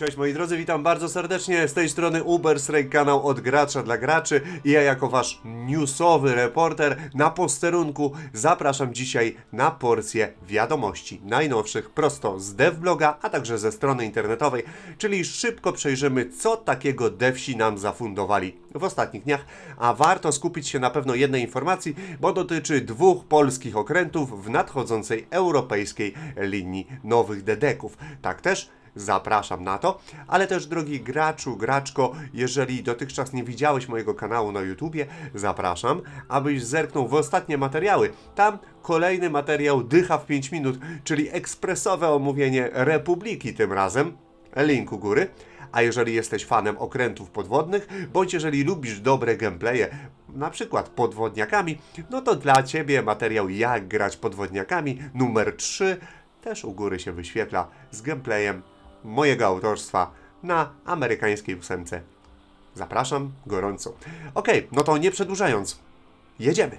Cześć moi drodzy, witam bardzo serdecznie. Z tej strony Uber Strike, kanał od gracza dla graczy. I ja jako wasz newsowy reporter na posterunku zapraszam dzisiaj na porcję wiadomości najnowszych prosto z devbloga, a także ze strony internetowej. Czyli szybko przejrzymy, co takiego devsi nam zafundowali w ostatnich dniach. A warto skupić się na pewno jednej informacji, bo dotyczy dwóch polskich okrętów w nadchodzącej europejskiej linii nowych dedeków. Tak też Zapraszam na to, ale też drogi graczu, graczko, jeżeli dotychczas nie widziałeś mojego kanału na YouTubie, zapraszam, abyś zerknął w ostatnie materiały. Tam kolejny materiał dycha w 5 minut, czyli ekspresowe omówienie Republiki tym razem. Link u góry. A jeżeli jesteś fanem okrętów podwodnych, bądź jeżeli lubisz dobre gameplaye, na przykład podwodniakami, no to dla Ciebie materiał Jak grać podwodniakami numer 3 też u góry się wyświetla z gameplayem mojego autorstwa na amerykańskiej ósemce. Zapraszam gorąco. Ok, no to nie przedłużając, jedziemy.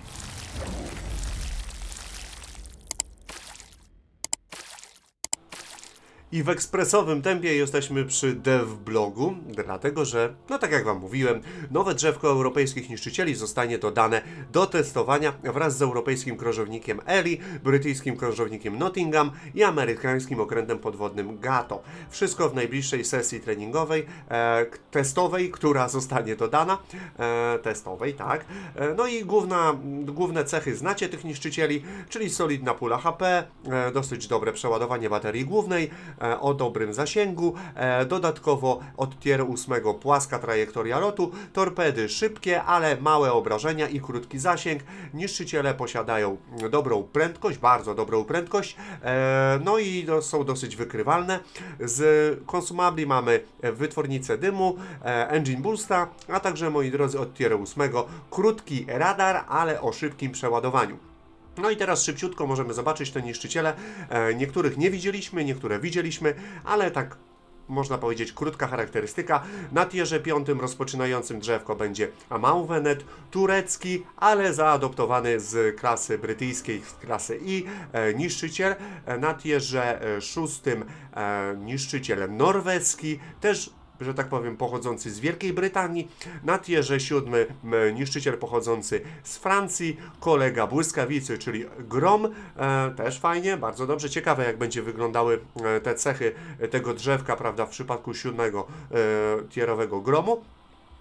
I w ekspresowym tempie jesteśmy przy DevBlogu, dlatego że, no tak jak Wam mówiłem, nowe drzewko europejskich niszczycieli zostanie dodane do testowania wraz z europejskim krążownikiem Ely, brytyjskim krążownikiem Nottingham i amerykańskim okrętem podwodnym Gato. Wszystko w najbliższej sesji treningowej, e, testowej, która zostanie dodana. E, testowej, tak. E, no i główna, główne cechy znacie tych niszczycieli, czyli solidna pula HP, e, dosyć dobre przeładowanie baterii głównej, o dobrym zasięgu, e, dodatkowo od tier 8 płaska trajektoria lotu, torpedy szybkie, ale małe obrażenia i krótki zasięg. Niszczyciele posiadają dobrą prędkość, bardzo dobrą prędkość, e, no i są dosyć wykrywalne. Z konsumabli mamy wytwornicę dymu, e, engine boosta, a także moi drodzy od tier 8 krótki radar, ale o szybkim przeładowaniu. No i teraz szybciutko możemy zobaczyć te niszczyciele. E, niektórych nie widzieliśmy, niektóre widzieliśmy, ale tak można powiedzieć krótka charakterystyka. Na tierze piątym rozpoczynającym drzewko będzie Mauvenet, turecki, ale zaadoptowany z klasy brytyjskiej, z klasy I, e, niszczyciel. E, Na tierze szóstym niszczyciel norweski, też że tak powiem, pochodzący z Wielkiej Brytanii, na tierze siódmy niszczyciel pochodzący z Francji, kolega błyskawicy, czyli Grom, e, też fajnie, bardzo dobrze, ciekawe jak będzie wyglądały e, te cechy tego drzewka, prawda, w przypadku siódmego e, tierowego Gromu.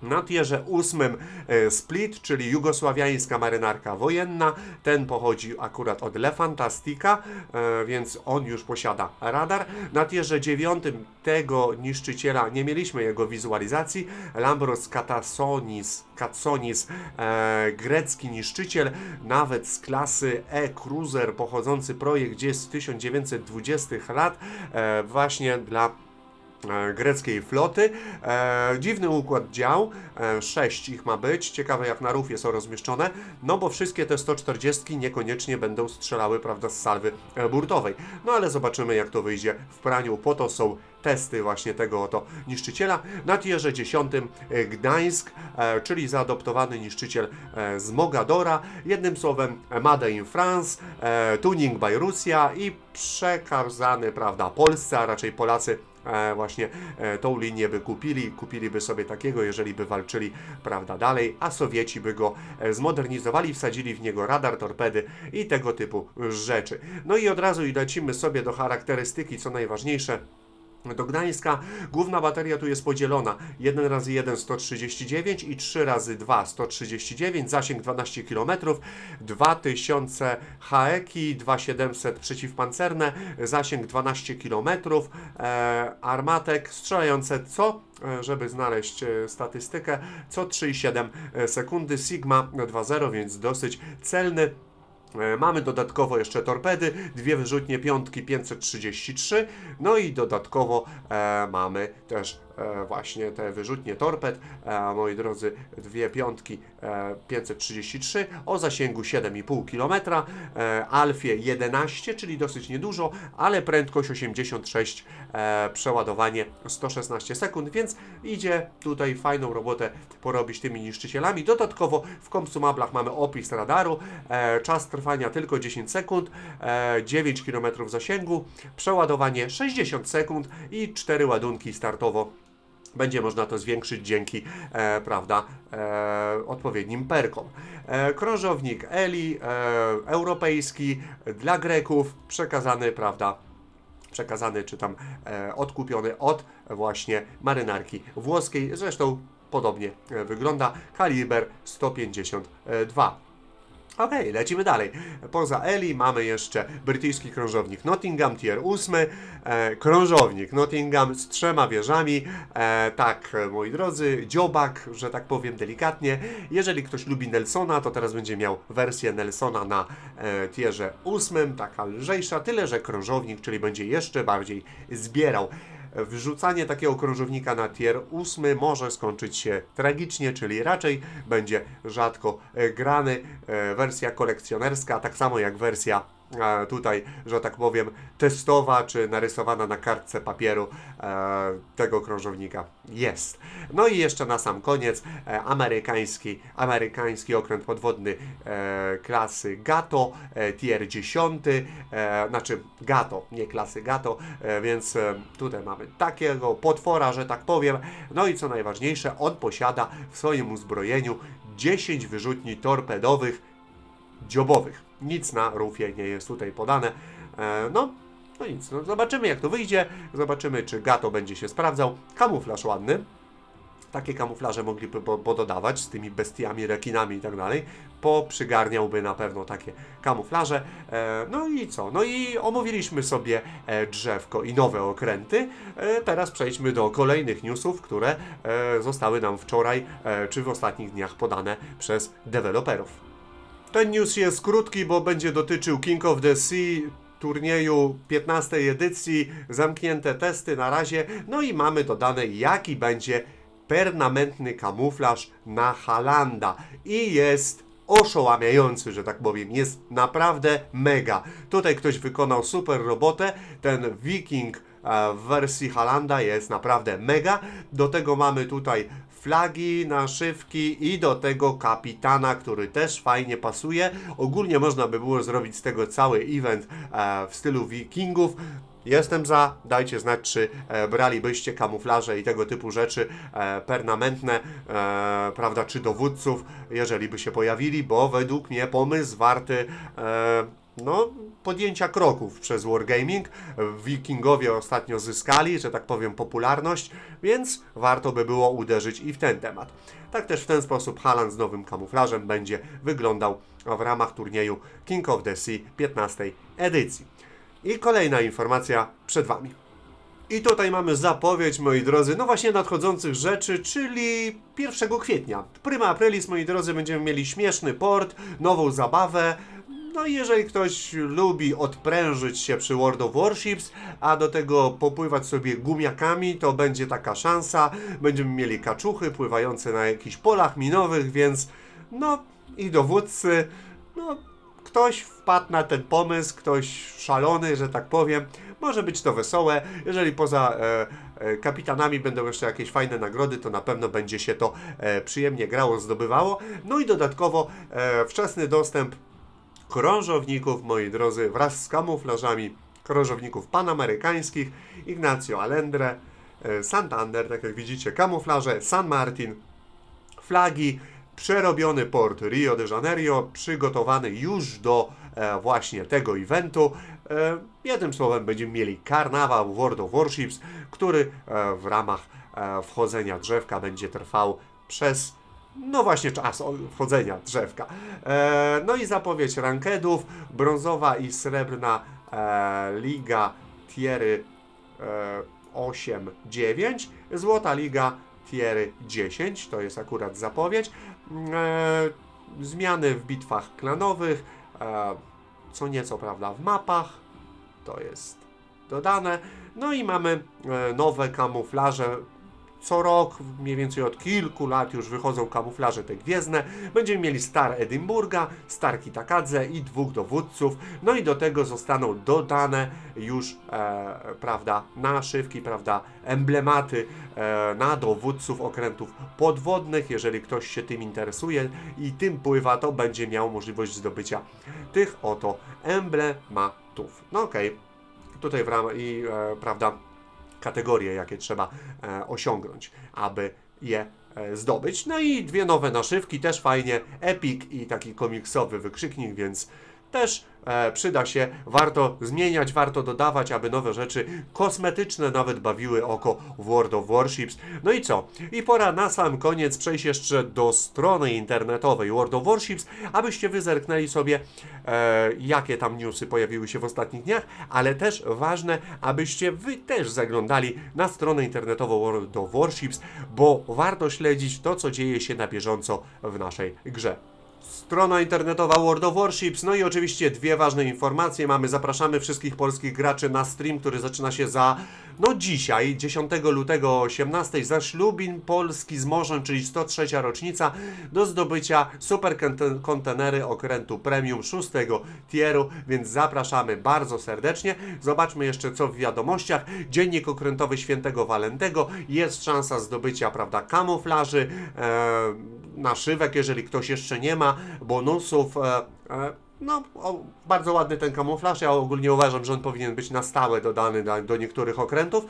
Na tierze ósmym e, Split, czyli jugosławiańska marynarka wojenna. Ten pochodzi akurat od Le Fantastica, e, więc on już posiada radar. Na tierze dziewiątym tego niszczyciela nie mieliśmy jego wizualizacji. Lambros Katasonis, Katsonis, e, grecki niszczyciel, nawet z klasy E-Cruiser pochodzący projekt gdzieś z 1920 lat, właśnie dla greckiej floty. E, dziwny układ dział, e, sześć ich ma być. Ciekawe jak na rufie są rozmieszczone, no bo wszystkie te 140 niekoniecznie będą strzelały, prawda, z salwy e, burtowej. No ale zobaczymy jak to wyjdzie w praniu. Po to są testy właśnie tego oto niszczyciela. Na tierze 10 e, Gdańsk, e, czyli zaadoptowany niszczyciel e, z Mogadora. Jednym słowem Made in France, Tuning by Russia i przekazany, prawda, Polsce, a raczej Polacy właśnie tą linię by kupili, kupiliby sobie takiego, jeżeli by walczyli, prawda, dalej, a Sowieci by go zmodernizowali, wsadzili w niego radar, torpedy i tego typu rzeczy. No i od razu i lecimy sobie do charakterystyki, co najważniejsze. Do Gdańska główna bateria tu jest podzielona 1 razy 1 139 i 3 razy 2 139, zasięg 12 km, 2000 haeki, 2700 przeciwpancerne, zasięg 12 km, e, armatek strzelające co, e, żeby znaleźć e, statystykę, co 3,7 sekundy, Sigma 2.0, więc dosyć celny. E, Mamy dodatkowo jeszcze torpedy, dwie wyrzutnie piątki 533, no i dodatkowo e, mamy też właśnie te wyrzutnie torped, e, moi drodzy, dwie piątki e, 533 o zasięgu 7,5 km, e, Alfie 11, czyli dosyć niedużo, ale prędkość 86, e, przeładowanie 116 sekund, więc idzie tutaj fajną robotę porobić tymi niszczycielami. Dodatkowo w konsumablach mamy opis radaru, e, czas trwania tylko 10 sekund, e, 9 km zasięgu, przeładowanie 60 sekund i 4 ładunki startowo będzie można to zwiększyć dzięki, e, prawda, e, odpowiednim perkom. E, krążownik Eli, e, europejski, dla Greków, przekazany, prawda, przekazany czy tam e, odkupiony od właśnie marynarki włoskiej. Zresztą podobnie e, wygląda kaliber 152. Okej, lecimy dalej. Poza Eli mamy jeszcze brytyjski krążownik Nottingham, tier 8, e, krążownik Nottingham z trzema wieżami. E, tak, moi drodzy, dziobak, że tak powiem delikatnie. Jeżeli ktoś lubi Nelsona, to teraz będzie miał wersję Nelsona na e, tierze 8, taka lżejsza, tyle że krążownik, czyli będzie jeszcze bardziej zbierał. Wrzucanie takiego krążownika na tier 8 może skończyć się tragicznie, czyli raczej będzie rzadko e, grany. E, Wersja kolekcjonerska, tak samo jak wersja tutaj, że tak powiem, testowa czy narysowana na kartce papieru e, tego krążownika jest. No i jeszcze na sam koniec e, amerykański, amerykański okręt podwodny e, klasy Gato, e, tier 10, e, znaczy Gato, nie klasy Gato, e, więc e, tutaj mamy takiego potwora, że tak powiem. No i co najważniejsze, on posiada w swoim uzbrojeniu 10 wyrzutni torpedowych dziobowych. Nic na rufie nie jest tutaj podane. E, no, no nic, no zobaczymy jak to wyjdzie, zobaczymy czy Gato będzie się sprawdzał. Kamuflaż ładny. Takie kamuflaże mogliby po- pododawać z tymi bestiami, rekinami i tak dalej. Poprzygarniałby na pewno takie kamuflaże. E, no i co? No i omówiliśmy sobie e, drzewko i nowe okręty. Teraz przejdźmy do kolejnych newsów, które zostały nam wczoraj czy w ostatnich dniach podane przez deweloperów. Ten news jest krótki, bo będzie dotyczył King of the Sea turnieju 15 edycji, zamknięte testy na razie, no i mamy dodane jaki będzie permanentny kamuflaż na Halanda. I jest oszałamiający, że tak powiem, jest naprawdę mega. Tutaj ktoś wykonał super robotę, ten Viking e, w wersji Halanda jest naprawdę mega. Do tego mamy tutaj flagi, naszywki i do tego kapitana, który też fajnie pasuje. Ogólnie można by było zrobić z tego cały event e, w stylu wikingów. Jestem za, dajcie znać, czy e, bralibyście kamuflaże i tego typu rzeczy e, permanentne, e, prawda, czy dowódców, jeżeli by się pojawili, bo według mnie pomysł warty, e, no, podjęcia kroków przez Wargaming. Wikingowie ostatnio zyskali, że tak powiem, popularność, więc warto by było uderzyć i w ten temat. Tak też w ten sposób Halan z nowym kamuflażem będzie wyglądał w ramach turnieju King of the Sea 15 edycji. I kolejna informacja przed Wami. I tutaj mamy zapowiedź, moi drodzy, no właśnie nadchodzących rzeczy, czyli 1 kwietnia. Prima aprilis, moi drodzy, będziemy mieli śmieszny port, nową zabawę. No i jeżeli ktoś lubi odprężyć się przy World of Warships, a do tego popływać sobie gumiakami, to będzie taka szansa. Będziemy mieli kaczuchy pływające na jakichś polach minowych, więc no i dowódcy, no ktoś wpadł na ten pomysł, ktoś szalony, że tak powiem. Może być to wesołe. Jeżeli poza e, e, kapitanami będą jeszcze jakieś fajne nagrody, to na pewno będzie się to e, przyjemnie grało, zdobywało. No i dodatkowo e, wczesny dostęp krążowników, moi drodzy, wraz z kamuflażami krążowników panamerykańskich, Ignacio Alendre, e, Santander, tak jak widzicie, kamuflaże, San Martin, flagi, przerobiony port Rio de Janeiro, przygotowany już do e, właśnie tego eventu. E, jednym słowem będziemy mieli karnawał World of Warships, który e, w ramach e, wchodzenia drzewka będzie trwał przez no właśnie czas wchodzenia drzewka. E, no i zapowiedź rankedów, brązowa i srebrna e, liga tiery e, 8-9, złota liga tiery 10, to jest akurat zapowiedź. E, zmiany w bitwach klanowych, e, co nieco prawda w mapach, to jest dodane. No i mamy e, nowe kamuflaże co rok, mniej więcej od kilku lat już wychodzą kamuflaże te gwiezdne. Będziemy mieli Star Edynburga, Star Kitakadze i dwóch dowódców. No i do tego zostaną dodane już, e, prawda, naszywki, prawda, emblematy e, na dowódców okrętów podwodnych. Jeżeli ktoś się tym interesuje i tym pływa, to będzie miał możliwość zdobycia tych oto emblematów. No okej, tutaj w ramach i, e, prawda, kategorie, jakie trzeba e, osiągnąć, aby je e, zdobyć. No i dwie nowe naszywki, też fajnie, Epic i taki komiksowy wykrzyknik, więc też e, przyda się, warto zmieniać, warto dodawać, aby nowe rzeczy kosmetyczne nawet bawiły oko w World of Warships. No i co? I pora na sam koniec przejść jeszcze do strony internetowej World of Warships, abyście wy zerknęli sobie, e, jakie tam newsy pojawiły się w ostatnich dniach, ale też ważne, abyście wy też zaglądali na stronę internetową World of Warships, bo warto śledzić to, co dzieje się na bieżąco w naszej grze. Strona internetowa World of Warships, no i oczywiście dwie ważne informacje. Mamy, zapraszamy wszystkich polskich graczy na stream, który zaczyna się za, no dzisiaj, 10 lutego o 18 za Ślubin Polski z morzem, czyli 103 rocznica, do zdobycia super konten- kontenery okrętu premium 6 tieru, więc zapraszamy bardzo serdecznie. Zobaczmy jeszcze co w wiadomościach. Dziennik okrętowy Świętego Walentego, jest szansa zdobycia, prawda, kamuflaży, e, naszywek, jeżeli ktoś jeszcze nie ma, bonusów. E, e, no, bardzo ładny ten kamuflaż. Ja ogólnie uważam, że on powinien być na stałe dodany do, niektórych okrętów.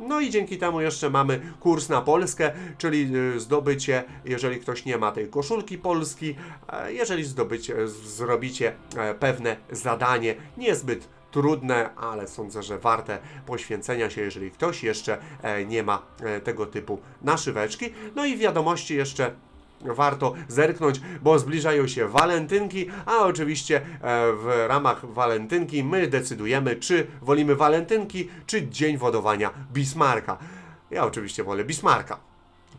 No i dzięki temu jeszcze mamy kurs na Polskę, czyli y, zdobycie, jeżeli ktoś nie ma tej koszulki Polski, e, jeżeli zdobycie, zrobicie e, pewne zadanie, niezbyt trudne, ale sądzę, że warte poświęcenia się, jeżeli ktoś jeszcze e, nie ma e, tego typu naszyweczki. No i wiadomości jeszcze warto zerknąć, bo zbliżają się walentynki, a oczywiście e, w ramach walentynki my decydujemy, czy wolimy walentynki, czy dzień wodowania Bismarka. Ja oczywiście wolę Bismarka.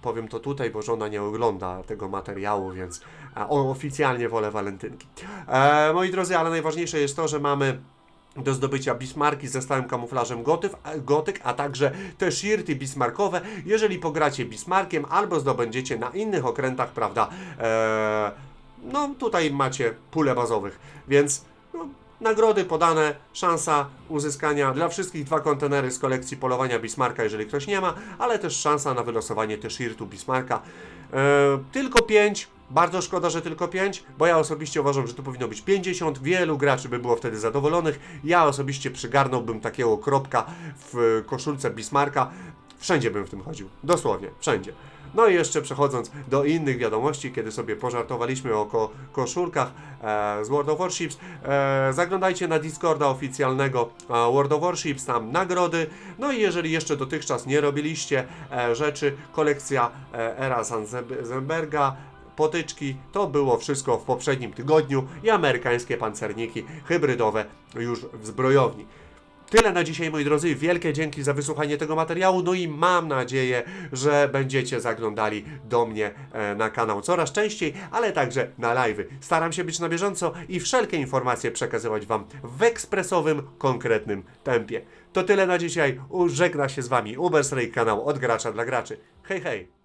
Powiem to tutaj, bo żona nie ogląda tego materiału, więc e, oficjalnie wolę walentynki. E, moi drodzy, ale najważniejsze jest to, że mamy do zdobycia Bismarki ze stałym kamuflażem gotyk, a także te shirty bismarkowe, jeżeli pogracie Bismarkiem albo zdobędziecie na innych okrętach, prawda, eee, no tutaj macie pulę bazowych, więc no, nagrody podane, szansa uzyskania dla wszystkich dwa kontenery z kolekcji polowania Bismarka, jeżeli ktoś nie ma, ale też szansa na wylosowanie też shirtu Bismarka. Eee, tylko 5, bardzo szkoda, że tylko 5, bo ja osobiście uważam, że tu powinno być 50. Wielu graczy by było wtedy zadowolonych. Ja osobiście przygarnąłbym takiego kropka w koszulce Bismarka. Wszędzie bym w tym chodził. Dosłownie, wszędzie. No i jeszcze przechodząc do innych wiadomości, kiedy sobie pożartowaliśmy o ko koszulkach e, z World of Warships, e, zaglądajcie na Discorda oficjalnego e, World of Warships, tam nagrody. No i jeżeli jeszcze dotychczas nie robiliście e, rzeczy, kolekcja e, Era Zanzenberga, potyczki, to było wszystko w poprzednim tygodniu i amerykańskie pancerniki hybrydowe już w zbrojowni. Tyle na dzisiaj, moi drodzy. Wielkie dzięki za wysłuchanie tego materiału. No i mam nadzieję, że będziecie zaglądali do mnie e, na kanał coraz częściej, ale także na live'y. Staram się być na bieżąco i wszelkie informacje przekazywać Wam w ekspresowym, konkretnym tempie. To tyle na dzisiaj. Żegna się z Wami Ubersray, kanał od gracza dla graczy. Hej, hej!